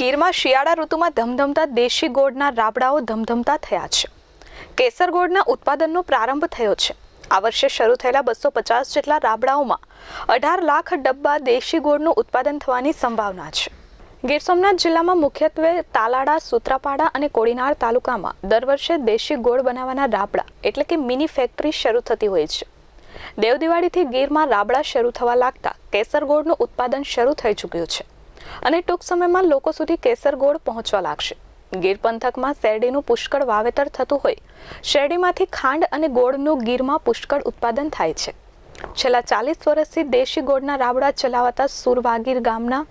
ગીરમાં શિયાળા ઋતુમાં ધમધમતા દેશી ગોળના રાબડાઓ ધમધમતા થયા છે. કેસર ગોળના ઉત્પાદનનો પ્રારંભ થયો છે. આ વર્ષે શરૂ થયેલા બસો પચાસ જેટલા રાબડાઓમાં અઢાર લાખ ડબ્બા દેશી ગોળનું ઉત્પાદન થવાની સંભાવના છે. ગીર સોમનાથ જિલ્લામાં મુખ્યત્વે તાલાડા સુત્રાપાડા અને કોડીનાર તાલુકામાં દર વર્ષે દેશી ગોળ બનાવવાના રાબડા એટલે કે મિની ફેક્ટરી શરૂ થતી હોય છે. દેવદિવાળીથી ગીરમાં રાબડા શરૂ થવા લાગતા કેસર ગોળનું ઉત્પાદન શરૂ થઈ ચૂક્યું છે. અને ટૂંક સમયમાં લોકો સુધી કેસર ગોળ પહોંચવા લાગશે. ગીર પંથકમાં શેરડીનું પુષ્કળ વાવેતર થતું હોય. શેરડીમાંથી ખાંડ અને ગોળનું ગીરમાં પુષ્કળ ઉત્પાદન થાય છે. છેલ્લા ચાલીસ વર્ષથી દેશી ગોળના રાબડા ચલાવતા સુરવાગીર ગામના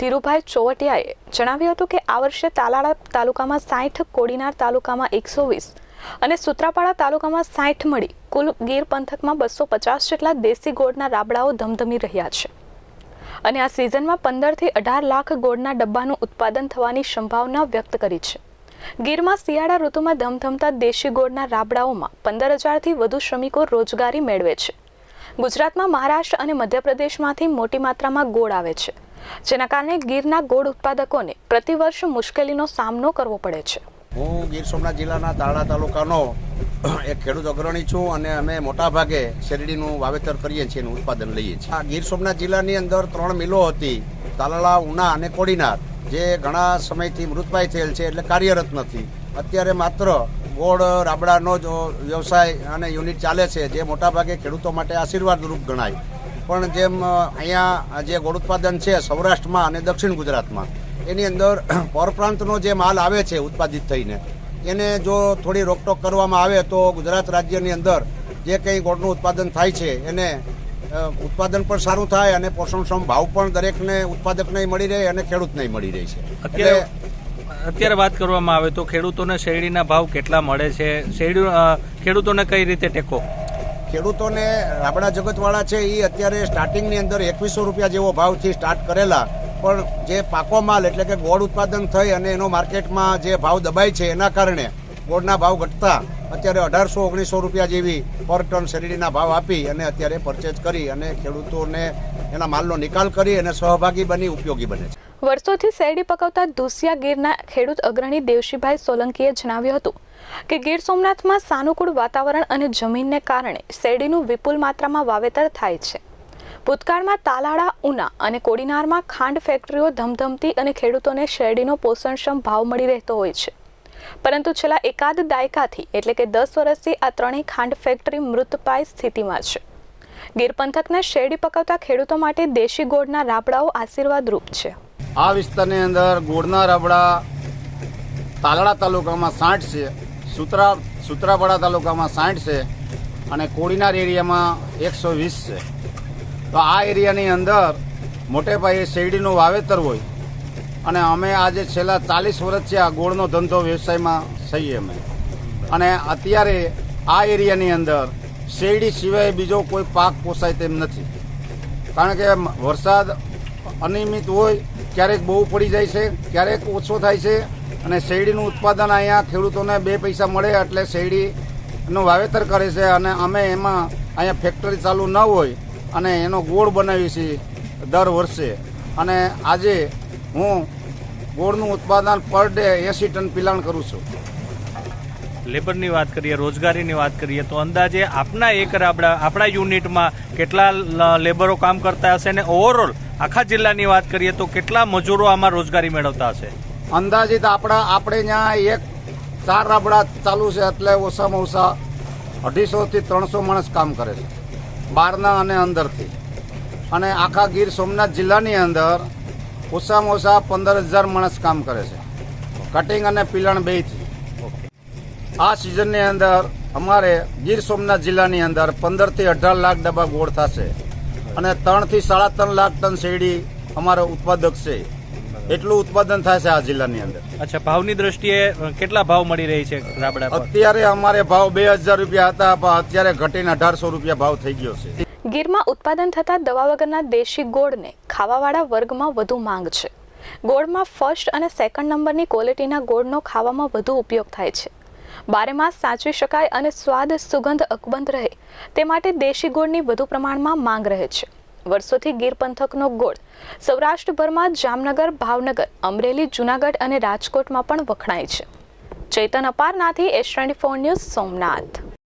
ધીરુભાઈ ચોવટિયાએ જણાવ્યું હતું કે આ વર્ષે તાલાળા તાલુકામાં સાઠ, કોડીનાર તાલુકામાં એકસો વીસ અને સુત્રાપાડા તાલુકામાં સાઠ મળી. કુલ ગીર પંથકમાં બસો પચાસ જેટલા દેશી ગોળના રાબડાઓ ધમધમી રહ્યા છે. અને આ સિઝનમાં પંદરથી અઢાર લાખ ગોળના ડબ્બાનું ઉત્પાદન થવાની સંભાવના વ્યક્ત કરી છે. ગીરમાં શિયાળા ઋતુમાં ધમધમતા દેશી ગોળના રાબડાઓમાં પંદર હજારથી વધુ શ્રમિકો રોજગારી મેળવે છે. ગુજરાતમાં મહારાષ્ટ્ર અને મધ્યપ્રદેશમાંથી મોટી માત્રામાં ગોળ આવે છે. જેના કારણે ગીરના ગોળ ઉત્પાદકોને પ્રતિવર્ષ મુશ્કેલીનો સામનો કરવો પડે છે. હું ગીર સોમનાથ જિલ્લાના તાળા તાલુકાનો એક ખેડૂત અગ્રણી છું અને અમે મોટા ભાગે શેરડીનું વાવેતર કરીએ છીએ એનું ઉત્પાદન લઈએ છીએ. આ ગીર સોમનાથ જિલ્લાની અંદર ત્રણ મિલો હતી તાલાળા ઉના અને કોડીનાર, જે ઘણા સમયથી મૃતપાય થયેલ છે એટલે કાર્યરત નથી. અત્યારે માત્ર ગોળ, રાબડાનો જ વ્યવસાય અને યુનિટ ચાલે છે, જે મોટાભાગે ખેડૂતો માટે આશીર્વાદરૂપ ગણાય. પણ જેમ અહીંયા જે ગોળ ઉત્પાદન છે સૌરાષ્ટ્રમાં અને દક્ષિણ ગુજરાતમાં, એની અંદર પરપ્રાંતનો જે માલ આવે છે ઉત્પાદિત થઈને એને જો થોડી રોકટોક કરવામાં આવે તો ગુજરાત રાજ્યની અંદર જે કંઈ ગોળનું ઉત્પાદન થાય છે એને ઉત્પાદન પણ સારું થાય અને પોષણક્ષમ ભાવ પણ દરેકને ઉત્પાદકને મળી રહે અને ખેડૂતને મળી રહે છે. અત્યારે એટલે અત્યારે વાત કરવામાં આવે તો ખેડૂતોને શેરડીના ભાવ કેટલા મળે છે? શેરડી ખેડૂતોને કઈ રીતે ટેકો? ખેડૂતોને રાબડા જગતવાળા છે એ અત્યારે સ્ટાર્ટિંગની અંદર એકવીસો રૂપિયા જેવો ભાવથી સ્ટાર્ટ કરેલા પણ જે પાકો માલ એટલે કે ગોળ ઉત્પાદન થઈ અને એનો માર્કેટમાં જે ભાવ દબાય છે, એના કારણે ગોળના ભાવ ઘટતા અત્યારે અઢારસો, ઓગણીસો રૂપિયા જેવી પર ટન શેરડીના ભાવ આપી અને અત્યારે પરચેજ કરી અને ખેડૂતોને એના માલનો નિકાલ કરી અને સહભાગી બની, ઉપયોગી બને છે. વર્ષોથી શેરડી પકવતા દુસિયા ગીરના ખેડૂત અગ્રણી દેવશીભાઈ સોલંકીએ જણાવ્યું હતું કે ગીર સોમનાથમાં સાનુકૂળ વાતાવરણ અને જમીનને કારણે શેરડીનું વિપુલ માત્રામાં વાવેતર થાય છે. ભૂતકાળમાં તાલાળા, ઉના અને કોડીનારમાં ખાંડ ફેક્ટરીઓ ધમધમતી અને ખેડૂતોને શેરડીનો પોષણક્ષમ ભાવ મળી રહેતો હોય છે. પરંતુ છેલ્લા એકાદ દાયકાથી એટલે કે દસ વર્ષથી આ ત્રણેય ખાંડ ફેક્ટરી મૃતપાય સ્થિતિમાં છે. ગીર પંથકના શેરડી પકવતા ખેડૂતો માટે દેશી ગોળના રાબડાઓ આશીર્વાદરૂપ છે. આ વિસ્તારની અંદર ગોળના રાબડા તાલાળા તાલુકામાં સાઠ છે, સુત્રા સુત્રાપાડા તાલુકામાં સાઠ છે અને કોડીનાર એરિયામાં એકસો વીસ છે. તો આ એરિયાની અંદર મોટે પાયે શેરડીનું વાવેતર હોય. અને અમે આજે છેલ્લા ચાલીસ વર્ષથી આ ગોળનો ધંધો વ્યવસાયમાં છીએ અમે. અને અત્યારે આ એરિયાની અંદર શેરડી સિવાય બીજો કોઈ પાક પોસાય તેમ નથી. કારણ કે વરસાદ અનિયમિત હોય, ક્યારેક બહુ પડી જાય છે, ક્યારેક ઓછો થાય છે, અને શેરડીનું ઉત્પાદન અહીંયા ખેડૂતોને બે પૈસા મળે એટલે શેરડીનું વાવેતર કરે છે અને અમે એમાં અહીંયા ફેક્ટરી ચાલુ ન હોય અને એનો ગોળ બનાવીએ છીએ દર વર્ષે. અને આજે હું ગોળનું ઉત્પાદન પર ડે એંસી ટન પિલાણ કરું છું. લેબરની વાત કરીએ રોજગારીની વાત કરીએ તો અંદાજે આપના એક રાબડા આપણા યુનિટમાં કેટલા લેબરો કામ કરતા હશે અને ઓવરઓલ આખા જિલ્લાની વાત કરીએ તો કેટલા મજૂરો આમાં રોજગારી મેળવતા હશે? અંદાજિત આપણા આપણે ત્યાં એક ચાર રાબડા ચાલુ છે એટલે ઓછામાં ઓછા અઢીસોથી ત્રણસો માણસ કામ કરે છે. બહારના અને અંદરથી. અને આખા ગીર સોમનાથ જિલ્લાની અંદર ઓછામાં ઓછા પંદર હજાર માણસ કામ કરે છે. કટિંગ અને પીલણ બેયથી. આ સિઝનની અંદર અમારે ગીર સોમનાથ જિલ્લાની અંદર પંદરથી અઢાર લાખ ડબ્બા ગોળ થશે. અને ત્રણથી સાડા ત્રણ લાખ ટન શેરડી અમારો ઉત્પાદક છે. એટલું ઉત્પાદન થાય છે આ જિલ્લાની અંદર. અચ્છા ભાવની દ્રષ્ટિએ કેટલા ભાવ મળી રહી છે રાબડા અત્યારે અમારે ભાવ બે હજાર રૂપિયા હતા પણ અત્યારે ઘટીને અઢારસો રૂપિયા ભાવ થઈ ગયો છે. ગીરમાં ઉત્પાદન થતા દવા વગરના દેશી ગોળને ખાવાવાળા વર્ગમાં વધુ માંગ છે. ગોળમાં ફર્સ્ટ અને સેકન્ડ નંબરની ક્વોલિટીના ગોળનો ખાવામાં વધુ ઉપયોગ થાય છે. બારેમાસ સાચવી શકાય અને સ્વાદ સુગંધ અકબંધ રહે તે માટે દેશી ગોળની વધુ પ્રમાણમાં માંગ રહે છે. વર્ષોથી ગીર પંથકનો ગોળ. સૌરાષ્ટ્રભરમાં જામનગર, ભાવનગર, અમરેલી, જુનાગઢ અને રાજકોટમાં પણ વખણાય છે. Chetan અપારનાથી S twenty four news Somnath.